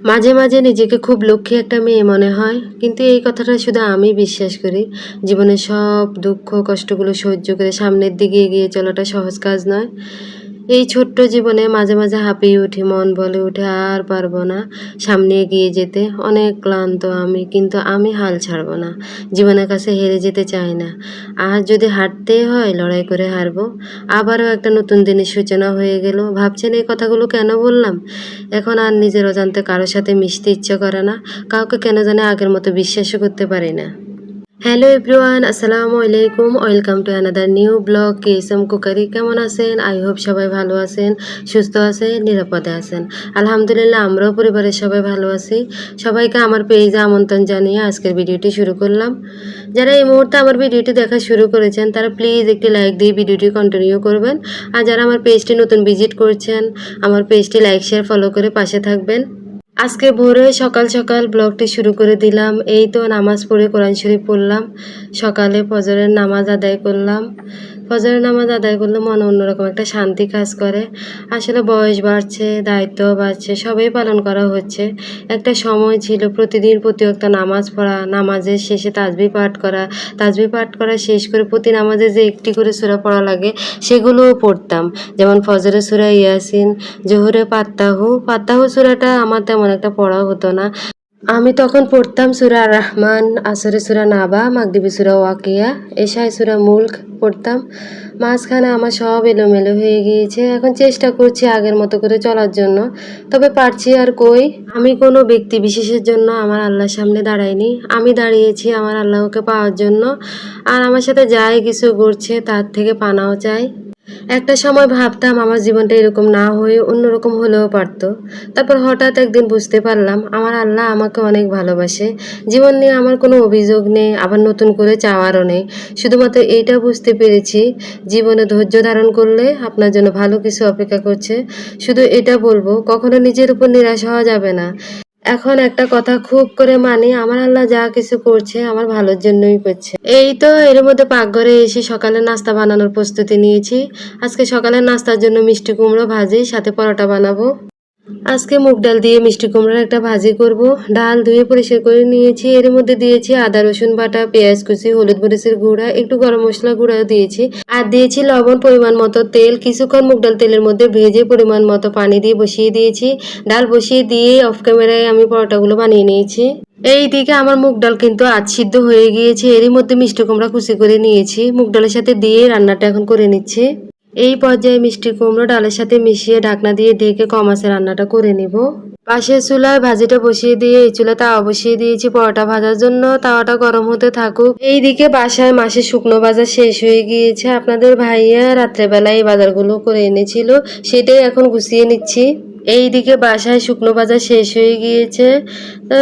মাঝে মাঝে নিজেকে খুব লক্ষ্মী একটা মেয়ে মনে হয়, কিন্তু এই কথাটা শুধু আমি বিশ্বাস করি। জীবনের সব দুঃখ, কষ্টগুলো সহ্য করে সামনের দিকে এগিয়ে চলাটা সহজ কাজ নয়। এই ছোট্ট জীবনে মাঝে মাঝে হাঁপিয়ে উঠি, মন বলে উঠে, আর পারব না। সামনে এগিয়ে যেতে, অনেক ক্লান্ত আমি, কিন্তু আমি হাল ছাড়বো না। জীবনের কাছে হেরে যেতে চাই না। আর যদি হারতেই হয়, লড়াই করে হারবো। আবারও একটা নতুন দিনের সূচনা হয়ে গেল। ভাবছেন এই কথাগুলো কেন বললাম? এখন আর নিজের অজান্তে কারোর সাথে মিশতে ইচ্ছে করে না। কাউকে কেন জানে আগের মতো বিশ্বাসও করতে পারি না। হ্যালো এভরিওয়ান আসসালামু আলাইকুম welcome to another new blog KSM cookery কেমন আছেন আই হোপ সবাই ভালো আছেন সুস্থ আছেন নিরাপদে আছেন আলহামদুলিল্লাহ আমরাও পরিবারের সবাই ভালো আছি সবাইকে আমার পেজে আমন্ত্রণ জানিয়ে আজকের ভিডিওটি শুরু করলাম যারা এই মুহূর্তে আমার ভিডিওটি দেখা শুরু করেছেন তারা প্লিজ একটি লাইক দিয়ে ভিডিওটি কন্টিনিউ করবেন আর যারা আমার পেজটি নতুন ভিজিট করছেন, আমার পেজটি লাইক শেয়ার ফলো করে পাশে থাকবেন। আজকে ভোরে সকাল সকাল ব্লগটি শুরু করে দিলাম। এই তো নামাজ পড়ে কোরআন শরীফ পড়লাম। সকালে ফজরের নামাজ আদায় করলাম। ফজরের নামাজ আদায় করলে মনে অন্যরকম একটা শান্তি কাজ করে। আসলে বয়স বাড়ছে দায়িত্ব বাড়ছে, সবই পালন করা হচ্ছে। একটা সময় ছিল প্রতিদিন প্রতি একটা নামাজ পড়া, নামাজের শেষে তাজবি পাঠ করা তাজবি পাঠ করা শেষ করে প্রতি নামাজে যে একটি করে সুরা পড়া লাগে, সেগুলোও পড়তাম। যেমন ফজরের সুরা ইয়াসিন, জোহরে পাত্তাহু পাত্তাহু সুরাটা আমার তেমন একটা পড়া হতো না। আমি তখন পড়তাম সুরা রহমান আসরে সুরা নাবা মাগদিবি সুরা ওয়াকিয়া, এশায় সুরা মুল্ক পড়তাম। মাঝখানে আমার সব এলোমেলো হয়ে গিয়েছে। এখন চেষ্টা করছি আগের মতো করে চলার জন্য। তবে পারছি আর কই? আমি কোনো ব্যক্তি বিশেষের জন্য আমার আল্লাহর সামনে দাঁড়াইনি। আমি দাঁড়িয়েছি আমার আল্লাহকে পাওয়ার জন্য। আর আমার সাথে যাই কিছু ঘটছে তার থেকে পানাও চাই। একটা সময় ভাবতাম আমার জীবনটা এরকম না হয়ে অন্যরকম হলেও পারতো। তারপর হঠাৎ একদিন বুঝতে পারলাম, আমার আল্লাহ আমাকে অনেক ভালোবাসে। জীবন নিয়ে আমার কোনো অভিযোগ নেই, আবার নতুন করে চাওয়ারও নেই। শুধুমাত্র এইটা বুঝতে পেরেছি, জীবনে ধৈর্য ধারণ করলে আপনার জন্য ভালো কিছু অপেক্ষা করছে। শুধু এটা বলব, কখনো নিজের উপর নিরাশ হওয়া যাবে না। এখন একটা কথা খুব করে মানি, আমার আল্লাহ যা কিছু করছে আমার ভালোর জন্যই করছে। এই তো এর মধ্যে পাকঘরে এসে সকালে নাস্তা বানানোর প্রস্তুতি নিয়েছি। আজকে সকালে নাস্তার জন্য মিষ্টি কুমড়ো ভাজি, সাথে পরোটা বানাবো। আজকে মুগ ডাল দিয়ে মিষ্টি কুমড়ার একটা ভাজি করব। ডাল ধুয়ে পরিষ্কার করে নিয়েছি। এর মধ্যে দিয়েছি আদা, রসুন বাটা, পেঁয়াজ কুচি, হলুদ মরিচের গুঁড়া, একটু গরম মশলা গুঁড়া দিয়েছি। আর দিয়েছি লবণ, পরিমাণ মতো তেল। কিছুক্ষণ মুগ ডাল তেলের মধ্যে ভেজে পরিমাণ মতো পানি দিয়ে বসিয়ে দিয়েছি। ডাল বসিয়ে দিয়ে অফ ক্যামেরায় আমি পরোটাগুলো বানিয়ে নিয়েছি। এই দিকে আমার মুগ ডাল কিন্তু আজ সিদ্ধ হয়ে গিয়েছে। এরই মধ্যে মিষ্টি কুমড়া কুচি করে নিয়েছি। মুগ ডালের সাথে দিয়ে রান্নাটা এখন করে নিচ্ছি। এই পর্যায়ে মিষ্টি কুমড়ো ডালের সাথে মিশিয়ে ঢাকনা দিয়ে ঢেকে কম আছে রান্নাটা করে নিব। পাশের চুলায় ভাজিটা বসিয়ে দিয়ে এই চুলা তাওয়া বসিয়ে দিয়েছি। পরোটা ভাজার জন্য তাওয়াটা গরম হতে থাকুক। এইদিকে বাসায় মাসে শুকনো বাজার শেষ হয়ে গিয়েছে। আপনাদের ভাইয়া রাত্রেবেলায় এই বাজারগুলো করে এনেছিল, সেটাই এখন গুছিয়ে নিচ্ছি। এইদিকে বাসায় শুকনো বাজার শেষ হয়ে গিয়েছে।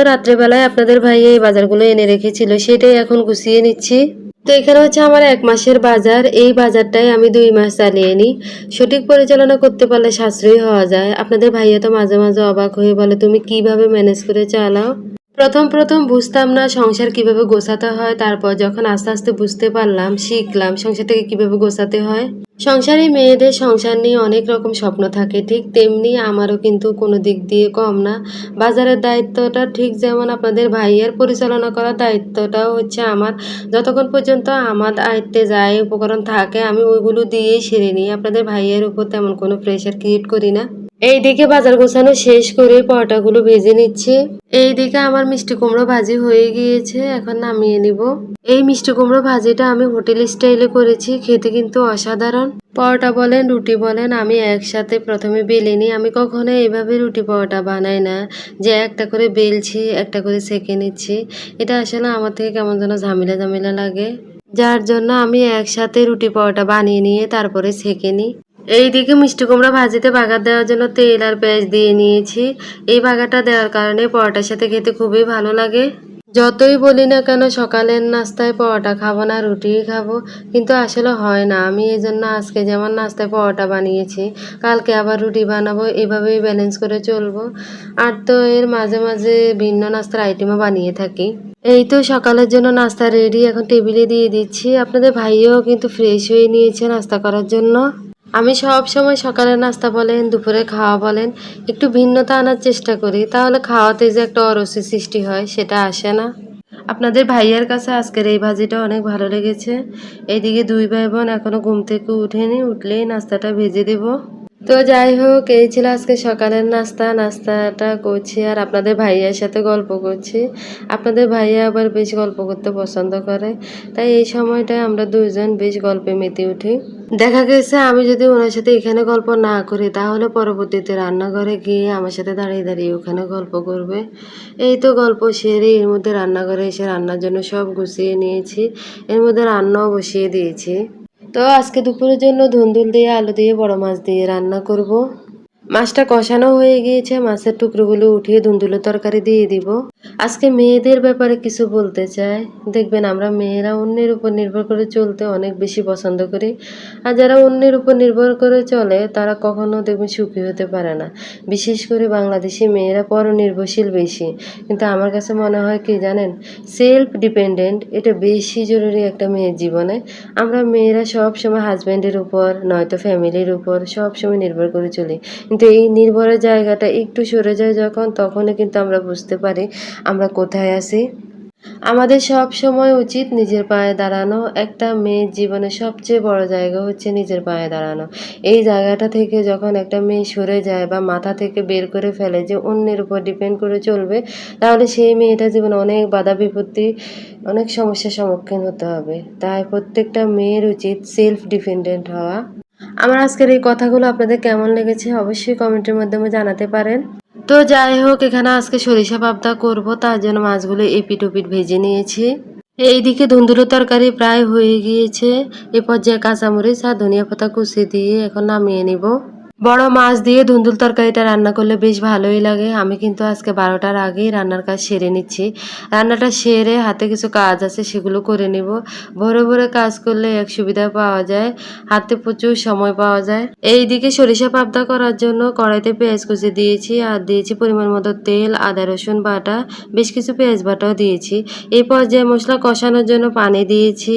রাত্রেবেলায় আপনাদের ভাইয়া এই বাজারগুলো এনে রেখেছিল, সেটাই এখন গুছিয়ে নিচ্ছি। তো এখানে হচ্ছে আমার এক মাসের বাজার। এই বাজারটাই আমি দুই মাস চালিয়ে নিই। সঠিক পরিচালনা করতে পারলে সাশ্রয়ী হওয়া যায়। আপনাদের ভাইয়া তো মাঝে মাঝে অবাক হয়ে বলে, তুমি কীভাবে ম্যানেজ করে চালাও? প্রথম প্রথম বুঝতাম না সংসার কীভাবে গোছাতে হয়, তারপর যখন আস্তে আস্তে বুঝতে পারলাম, শিখলাম সংসারটাকে কীভাবে গোছাতে হয়। সংসারে মেয়েদের সংসার নিয়ে অনেক রকম স্বপ্ন থাকে, ঠিক তেমনি আমারও কিন্তু কোনো দিক দিয়ে কম না। বাজারের দায়িত্বটা ঠিক যেমন আপনাদের ভাইয়ের পরিচালনা করার দায়িত্বটাও হচ্ছে আমার। যতক্ষণ পর্যন্ত আমার দায়িত্বে যায় উপকরণ থাকে, আমি ওইগুলো দিয়েই সেরে নিই। আপনাদের ভাইয়ের উপর তেমন কোনো প্রেশার ক্রিয়েট করি না। এইদিকে বাজার গোছানো শেষ করে পরোটাগুলো ভেজে নিচ্ছি। এইদিকে আমার মিষ্টি কুমড়ো ভাজি হয়ে গিয়েছে, এখন নামিয়ে নিব। এই মিষ্টি কুমড়ো ভাজিটা আমি হোটেল স্টাইলে করেছি, খেতে কিন্তু অসাধারণ। পরোটা বলেন, রুটি বলেন, আমি একসাথে প্রথমে বেলে নিই। আমি কখনো এইভাবে রুটি পরোটা বানাই না, যে একটা করে বেলছি, একটা করে সেঁকে নিচ্ছি। এটা আসলে আমার থেকে কেমন যেন ঝামেলা ঝামেলা লাগে। যার জন্য আমি একসাথে রুটি পরোটা বানিয়ে নিয়ে তারপরে সেঁকে নিই। এইদিকে মিষ্টি কুমড়া ভাজিতে বাগার দেওয়ার জন্য তেল আর পেঁয়াজ দিয়ে নিয়েছি। এই বাগারটা দেওয়ার কারণে পরোটার সাথে খেতে খুবই ভালো লাগে। যতই বলি না কেন, সকালের নাস্তায় পরোটা খাব না, রুটিই খাব। কিন্তু আসলে হয় না। আমি এই জন্য আজকে যেমন নাস্তায় পরোটা বানিয়েছি, কালকে আবার রুটি বানাবো। এভাবেই ব্যালেন্স করে চলবো। আর তো এর মাঝে মাঝে ভিন্ন নাস্তার আইটেমও বানিয়ে থাকি। এই তো সকালের জন্য নাস্তা রেডি এখন টেবিলে দিয়ে দিচ্ছি। আপনাদের ভাইও কিন্তু ফ্রেশ হয়ে নিয়েছে নাস্তা করার জন্য। আমি সব সময় সকালে নাস্তা বলেন, দুপুরে খাওয়া বলেন, একটু ভিন্নতা আনার চেষ্টা করি। তাহলে খাওয়াতে যে একটা অরসি সৃষ্টি হয়, সেটা আসে না। আপনাদের ভাইয়ের কাছে আজকের এই ভাজিটা অনেক ভালো লেগেছে। এইদিকে দুই ভাই বোন এখনও ঘুম থেকে উঠেনি, উঠলেই নাস্তাটা ভেজে দেব। তো যাই হোক, এই ছিল আজকে সকালের নাস্তা। নাস্তাটা করছি আর আপনাদের ভাইয়ার সাথে গল্প করছি। আপনাদের ভাইয়া আবার বেশ গল্প করতে পছন্দ করে। তাই এই সময়টায় আমরা দুজন বেশ গল্পে মেতে উঠি। দেখা গেছে আমি যদি ওনার সাথে এখানে গল্প না করি, তাহলে পরবর্তীতে রান্নাঘরে গিয়ে আমার সাথে দাঁড়িয়ে দাঁড়িয়ে ওখানে গল্প করবে। এই তো গল্প সেরে এর মধ্যে রান্নাঘরে এসে রান্নার জন্য সব গুছিয়ে নিয়েছি। এর মধ্যে রান্নাও বসিয়ে দিয়েছি। তো আজকে দুপুরের জন্য ধুন্দুল দিয়ে, আলু দিয়ে, বড় মাছ দিয়ে রান্না করব। মাছটা কষানো হয়ে গিয়েছে, মাছের টুকরোগুলো উঠিয়ে ধুন্দুলের তরকারি দিয়ে দিব আজকে মেয়েদের ব্যাপারে কিছু বলতে চাই। দেখবেন আমরা মেয়েরা অন্যের উপর নির্ভর করে চলতে অনেক বেশি পছন্দ করি। আর যারা অন্যের উপর নির্ভর করে চলে, তারা কখনো দেখবেন সুখী হতে পারে না। বিশেষ করে বাংলাদেশি মেয়েরা পরনির্ভরশীল বেশি। কিন্তু আমার কাছে মনে হয় কি জানেন সেলফ ডিপেন্ডেন্ট এটা বেশি জরুরি একটা মেয়ের জীবনে। আমরা মেয়েরা সব সময় হাজব্যান্ডের উপর, নয়তো ফ্যামিলির উপর সব সময় নির্ভর করে চলি। কিন্তু এই নির্ভরের জায়গাটা একটু সরে যায় যখন, তখনই কিন্তু আমরা বুঝতে পারি আমরা কোথায় আছি? আমাদের সব সময় উচিত নিজের পায়ে দাঁড়ানো। একটা মেয়ের জীবনে সবচেয়ে বড় জায়গা হচ্ছে নিজের পায়ে দাঁড়ানো। এই জায়গাটা থেকে যখন একটা মেয়ে সরে যায় বা মাথা থেকে বের করে ফেলে যে অন্যের উপর ডিপেন্ড করে চলবে, তাহলে সেই মেয়েটা জীবনে অনেক বাধা বিপত্তি, অনেক সমস্যার সম্মুখীন হতে হবে। তাই প্রত্যেকটা মেয়ের উচিত সেলফ ডিপেন্ডেন্ট হওয়া। আমার আজকের এই কথাগুলো আপনাদের কেমন লেগেছে অবশ্যই কমেন্টের মাধ্যমে জানাতে পারেন। তো যাই হোক, এখানে আজকে সরিষা পাবদা করব, তার জন্য মাছগুলো এপিট ওপিট ভেজে নিয়েছি। এইদিকে ধুন্দুলো তরকারি প্রায় হয়ে গিয়েছে। এ পর্যায়ে কাঁচামরিচ আর ধনিয়া পাতা কুচি দিয়ে এখন নামিয়ে নিব। বড় মাছ দিয়ে ধুন্দুল তরকারিটা রান্না করলে বেশ ভালোই লাগে। আমি কিন্তু আজকে বারোটার আগেই রান্নার কাজ সেরে নিচ্ছি। রান্নাটা সেরে হাতে কিছু কাজ আছে সেগুলো করে নিব। ভোরে ভোরে কাজ করলে এক সুবিধা পাওয়া যায়। হাতে প্রচুর সময় পাওয়া যায়। এইদিকে সরিষা পাবদা করার জন্য কড়াইতে পেঁয়াজ কুচি দিয়েছি আর দিয়েছি পরিমাণ মতো তেল, আদা, রসুন বাটা, বেশ কিছু পেঁয়াজ বাটাও দিয়েছি। এই পর্যায়ে মশলা কষানোর জন্য পানি দিয়েছি।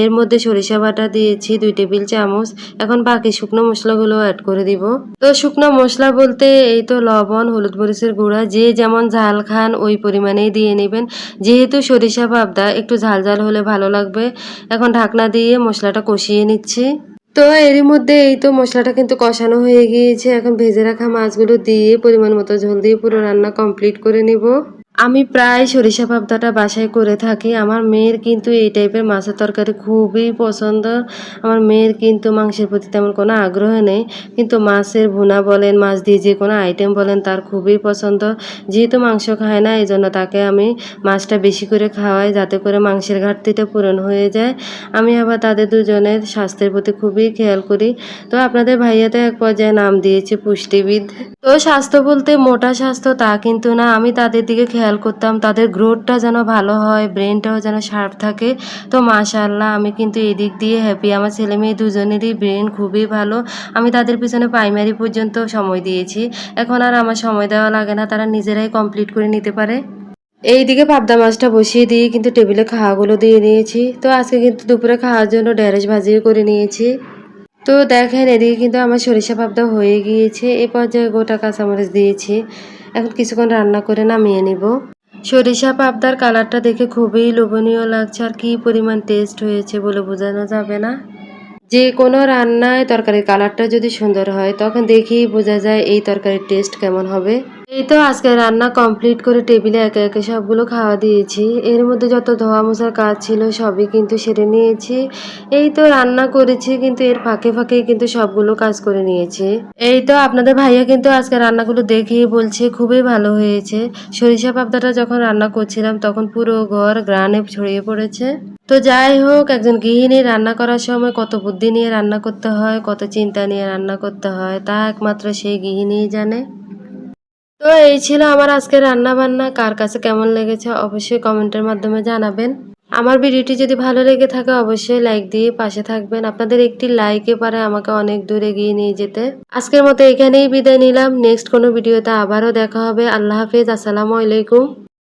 এর মধ্যে সরিষা বাটা দিয়েছি, দুই টেবিল চামচ। এখন বাকি শুকনো মশলাগুলো অ্যাড করে দিব। তো শুকনো মশলা বলতে এই তো লবণ, হলুদ মরিচের গুঁড়া, যে যেমন ঝাল খান ওই পরিমাণেই দিয়ে নেবেন। যেহেতু সরিষা পাবদা, একটু ঝাল ঝাল হলে ভালো লাগবে। এখন ঢাকনা দিয়ে মশলাটা কষিয়ে নিচ্ছি। তো এরই মধ্যে এই তো মশলাটা কিন্তু কষানো হয়ে গিয়েছে। এখন ভেজে রাখা মাছগুলো দিয়ে পরিমাণ মতো ঝোল দিয়ে পুরো রান্না কমপ্লিট করে নিব। আমি প্রায় সরিষা পাবদাটা বাসায় করে থাকি। আমার মেয়ের কিন্তু এই টাইপের মাছের তরকারি খুবই পছন্দ। আমার মেয়ের কিন্তু মাংসের প্রতি তেমন কোনো আগ্রহ নেই। কিন্তু মাছের ভুনা বলেন, মাছ দিয়ে যে কোনো আইটেম বলেন, তার খুবই পছন্দ। যেহেতু মাংস খায় না এই জন্য তাকে আমি মাছটা বেশি করে খাওয়াই, যাতে করে মাংসের ঘাটতিটা পূরণ হয়ে যায়। আমি আবার তাদের দুজনের স্বাস্থ্যের প্রতি খুবই খেয়াল করি। তো আপনাদের ভাইয়াতে এক পর্যায়ে নাম দিয়েছে পুষ্টিবিদ। তো স্বাস্থ্য বলতে মোটা স্বাস্থ্য তা কিন্তু না। আমি তাদের দিকে খেয়াল করতাম, তাদের গ্রোথটা যেন ভালো হয়, ব্রেনটাও যেন শার্প থাকে। তো মাশাল্লাহ আমি কিন্তু এদিক দিয়ে হ্যাপি আমার ছেলে মেয়ে দুজনেরই ব্রেন খুবই ভালো। আমি তাদের পিছনে প্রাইমারি পর্যন্ত সময় দিয়েছি। এখন আর আমার সময় দেওয়া লাগে না, তারা নিজেরাই কমপ্লিট করে নিতে পারে। এইদিকে পাবদা মাছটা বসিয়ে দিয়ে কিন্তু টেবিলে খাওয়াগুলো দিয়ে নিয়েছি। তো আজকে কিন্তু দুপুরে খাওয়ার জন্য ঢেঁড়স ভাজিও করে নিয়েছি। তো দেখেন, এদিকে কিন্তু আমার সরিষা পাবদা হয়ে গিয়েছে। এ পর্যায়ে গোটা কাঁচামরিচ দিয়েছি। এখন কিছুক্ষণ রান্না করে নামিয়ে নিব। সরিষা পাবদার কালারটা দেখে খুবই লোভনীয় লাগছে, আর কি পরিমাণ টেস্ট হয়েছে বলে বোঝানো যাবে না। যে কোনো রান্নায় তরকারির কালারটা যদি সুন্দর হয়, তখন দেখেই বোঝা যায় এই তরকারির টেস্ট কেমন হবে। এই তো আজকে রান্না কমপ্লিট করে টেবিলে একে একে সবগুলো খাওয়া দিয়েছি। এর মধ্যে যত ধোয়া মোছার কাজ ছিল সবই কিন্তু সেরে নিয়েছি। এই তো রান্না করেছি কিন্তু এর ফাঁকে ফাঁকে কিন্তু সবগুলো কাজ করে নিয়েছি। এই তো আপনাদের ভাইয়া কিন্তু আজকে রান্নাগুলো দেখেই বলছে, খুবই ভালো হয়েছে। সরিষা পাবদাটা যখন রান্না করছিলাম তখন পুরো ঘর গ্রানে ছড়িয়ে পড়েছে। তো যাই হোক, একজন গৃহিণী রান্না করার সময় কত বুদ্ধি নিয়ে রান্না করতে হয়, কত চিন্তা নিয়ে রান্না করতে হয়, তা একমাত্র সেই গৃহিণীই জানে। তো এই ছিল আমার আজকে রান্না বান্না কার কাছে কেমন লেগেছে অবশ্যই কমেন্টের মাধ্যমে জানাবেন। আমার ভিডিওটি যদি ভালো লেগে থাকে, অবশ্যই লাইক দিয়ে পাশে থাকবেন। আপনাদের একটি লাইকে পারে আমাকে অনেক দূরে এগিয়ে নিয়ে যেতে। আজকের মতো এখানেই বিদায় নিলাম। নেক্সট কোনো ভিডিওতে আবারও দেখা হবে। আল্লাহ হাফেজ। আসসালামু আলাইকুম।